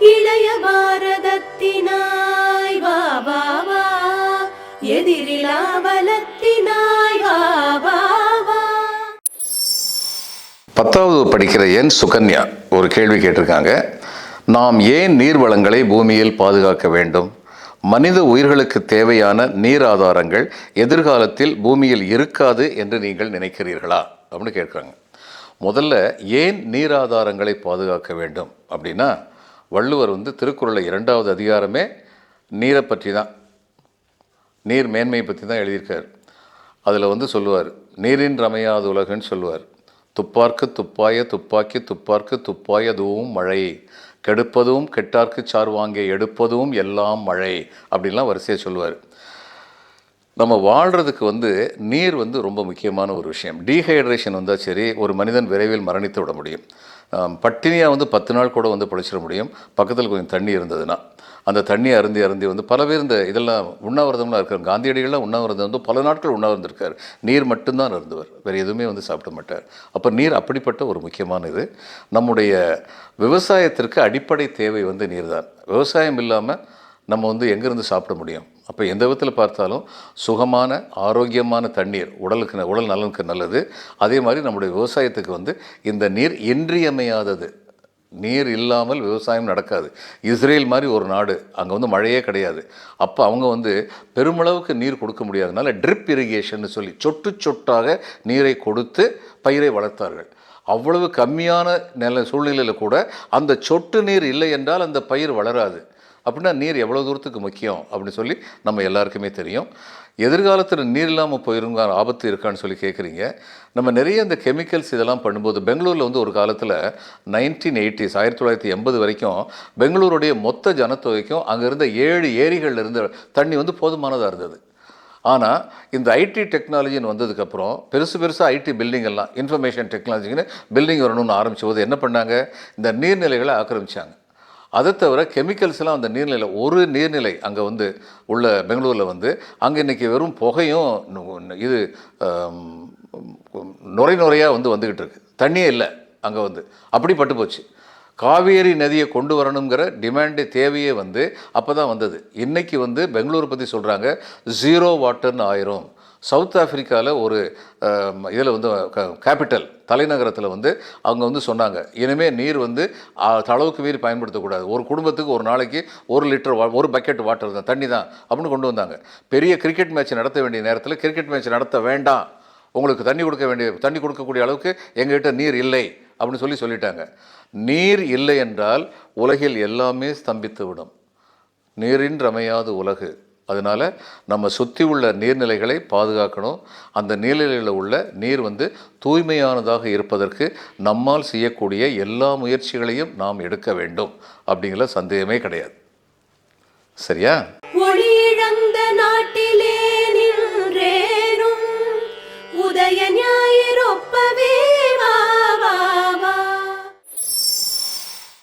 இளைய பாரதத்தினாய் வா வா வா. எதிரிலா பலத்தினாய் வா வா வா. பத்தாவது படிக்கிற என் சுகன்யா ஒரு கேள்வி கேட்டிருக்காங்க. நாம் ஏன் நீர் வளங்களை பூமியில் பாதுகாக்க வேண்டும்? மனித உயிர்களுக்கு தேவையான நீர் ஆதாரங்கள் எதிர்காலத்தில் பூமியில் இருக்காது என்று நீங்கள் நினைக்கிறீர்களா? அப்படின்னு கேட்குறாங்க. முதல்ல ஏன் நீர் ஆதாரங்களை பாதுகாக்க வேண்டும்? அப்படின்னா வள்ளுவர் வந்து திருக்குறளை இரண்டாவது அதிகாரமே நீரை பற்றி தான். நீர் மேன்மையை பற்றி தான் எழுதியிருக்கார். அதில் வந்து சொல்லுவார் நீரின் ரமையாது உலகன்னு சொல்லுவார். துப்பார்க்கு துப்பாய துப்பாக்கி துப்பார்க்கு துப்பாயதுவும் மழை. கெடுப்பதும் கெட்டார்க்கு சார்வாங்கே எடுப்பதும் எல்லாம் மழை. அப்படின்லாம் வரிசையாக சொல்லுவார். நம்ம வாழ்கிறதுக்கு வந்து நீர் வந்து ரொம்ப முக்கியமான ஒரு விஷயம். டீஹைட்ரேஷன் வந்தால் சரி ஒரு மனிதன் விரைவில் மரணித்து விட முடியும். பட்டினியாக வந்து பத்து நாள் கூட வந்து பிழைச்சிட முடியும். பக்கத்தில் கொஞ்சம் தண்ணி இருந்ததுன்னா. அந்த தண்ணி அருந்தி அருந்தி வந்து பல பேர் இந்த இதெல்லாம் உண்ணாவிரதம்லாம் இருக்கார். காந்தியடிகள்லாம் உண்ணாவிரதம் வந்து பல நாட்கள் உண்ணாவிருந்திருக்கார் நீர் மட்டும்தான் இருந்தவர் வேறு எதுவுமே வந்து சாப்பிட மாட்டார். அப்போ நீர் அப்படிப்பட்ட ஒரு முக்கியமான இது நம்முடைய விவசாயத்திற்கு அடிப்படை தேவை வந்து நீர் தான் விவசாயம் இல்லாமல் நம்ம வந்து எங்கேருந்து சாப்பிட முடியும்? அப்போ எந்த விதத்தில் பார்த்தாலும் சுகமான ஆரோக்கியமான தண்ணீர் உடலுக்கு ந- உடல் நலனுக்கு நல்லது. அதே மாதிரி நம்முடைய விவசாயத்துக்கு வந்து இந்த நீர் இன்றியமையாதது. நீர் இல்லாமல் விவசாயம் நடக்காது. இஸ்ரேல் மாதிரி ஒரு நாடு அங்கே வந்து மழையே கிடையாது. அப்போ அவங்க வந்து பெருமளவுக்கு நீர் கொடுக்க முடியாதனால ட்ரிப் இரிகேஷன் சொல்லி சொட்டு சொட்டாக நீரை கொடுத்து பயிரை வளர்த்தார்கள். அவ்வளவு கம்மியான நில சூழ்நிலையில் கூட அந்த சொட்டு நீர் இல்லை என்றால் அந்த பயிர் வளராது. அப்படின்னா நீர் எவ்வளோ தூரத்துக்கு முக்கியம் அப்படின்னு சொல்லி நம்ம எல்லாருக்குமே தெரியும். எதிர்காலத்தில் நீர் இல்லாமல் போயிருங்க ஆபத்து இருக்கான்னு சொல்லி கேட்குறீங்க நம்ம நிறைய இந்த கெமிக்கல்ஸ் இதெல்லாம் பண்ணும்போது பெங்களூரில் வந்து ஒரு காலத்தில் நைன்டீன் எயிட்டிஸ் ஆயிரத்தி தொள்ளாயிரத்தி எண்பது வரைக்கும் பெங்களூருடைய மொத்த ஜனத்தொகைக்கும் அங்கே இருந்த ஏழு ஏரிகளில் இருந்த தண்ணி வந்து போதுமானதாக இருந்தது. ஆனால் இந்த ஐடி டெக்னாலஜின்னு வந்ததுக்கப்புறம் பெருசு பெருசாக ஐடி பில்டிங் எல்லாம் இன்ஃபர்மேஷன் டெக்னாலஜின்னு பில்டிங் வரணும்னு ஆரம்பிச்ச போது என்ன பண்ணாங்க? இந்த நீர்நிலைகளை ஆக்கிரமிச்சாங்க. அதை தவிர கெமிக்கல்ஸ்லாம் அந்த நீர்நிலை ஒரு நீர்நிலை அங்கே வந்து உள்ள பெங்களூரில் வந்து அங்கே இன்றைக்கி வெறும் புகையும் இது நுரை நுரையாக வந்து வந்துக்கிட்டு இருக்கு. தண்ணியே இல்லை அங்கே வந்து. அப்படி பட்டு போச்சு. காவேரி நதியை கொண்டு வரணுங்கிற டிமாண்டு தேவையே வந்து அப்போ தான் வந்தது. இன்றைக்கி வந்து பெங்களூர் பற்றி சொல்கிறாங்க ஜீரோ வாட்டர்னு ஆயிரும். சவுத் ஆஃப்ரிக்காவில் ஒரு இதில் வந்து கேபிட்டல் தலைநகரத்தில் வந்து அவங்க வந்து சொன்னாங்க. இனிமேல் நீர் வந்து தளவுக்கு அளவுக்கு மீறி பயன்படுத்தக்கூடாது ஒரு குடும்பத்துக்கு ஒரு நாளைக்கு ஒரு லிட்டர் வா ஒரு பக்கெட் வாட்டர் தான் தண்ணி தான் அப்படின்னு கொண்டு வந்தாங்க. பெரிய கிரிக்கெட் மேட்ச் நடத்த வேண்டிய நேரத்தில் கிரிக்கெட் மேட்ச் நடத்த வேண்டாம். உங்களுக்கு தண்ணி கொடுக்க வேண்டிய தண்ணி கொடுக்கக்கூடிய அளவுக்கு எங்ககிட்ட நீர் இல்லை அப்படின்னு சொல்லி சொல்லிட்டாங்க. நீர் இல்லை என்றால் உலகில் எல்லாமே ஸ்தம்பித்து விடும். நீரின் ரமையாது உலகு. அதனால் நம்ம சுற்றி உள்ள நீர்நிலைகளை பாதுகாக்கணும். அந்த நீர்நிலையில் உள்ள நீர் வந்து தூய்மையானதாக இருப்பதற்கு நம்மால் செய்யக்கூடிய எல்லா முயற்சிகளையும் நாம் எடுக்க வேண்டும். அப்படிங்கிற சந்தேகமே கிடையாது. சரியா? நாட்டிலே உதய ஞாயிறொப்ப